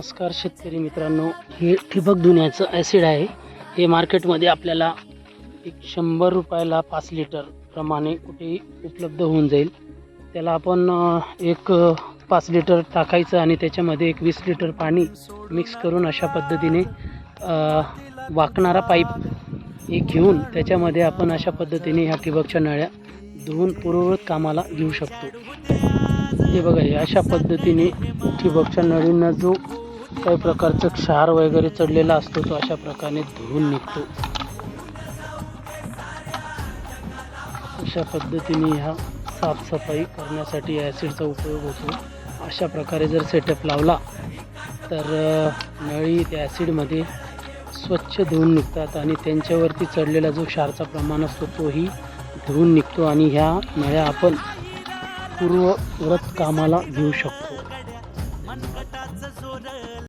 नमस्कार शेतकरी मित्रांनो. हे ठिबक धुण्याचं ॲसिड आहे. हे मार्केटमध्ये आपल्याला एक शंभर रुपयाला पाच लिटर प्रमाणे कुठेही उपलब्ध होऊन जाईल. त्याला आपण एक पाच लिटर टाकायचं आणि त्याच्यामध्ये एक वीस लिटर पाणी मिक्स करून अशा पद्धतीने वाकणारा पाईप एक घेऊन त्याच्यामध्ये आपण अशा पद्धतीने ह्या ठिबकच्या नळ्या धुवून पूर्ववत कामाला घेऊ शकतो. हे बघा अशा पद्धतीने ठिबकच्या नळींना जो काही प्रकारचं क्षार वगैरे चढलेला असतो तो अशा प्रकारे धुवून निघतो. अशा पद्धतीने ह्या साफसफाई करण्यासाठी ॲसिडचा उपयोग होतो. अशा प्रकारे जर सेटअप लावला तर नळी त्या ॲसिडमध्ये स्वच्छ धुवून निघतात आणि त्यांच्यावरती चढलेला जो क्षारचा प्रमाण असतो तोही धुवून निघतो आणि ह्या नळ्या आपण पूर्वव्रत कामाला घेऊ शकतो.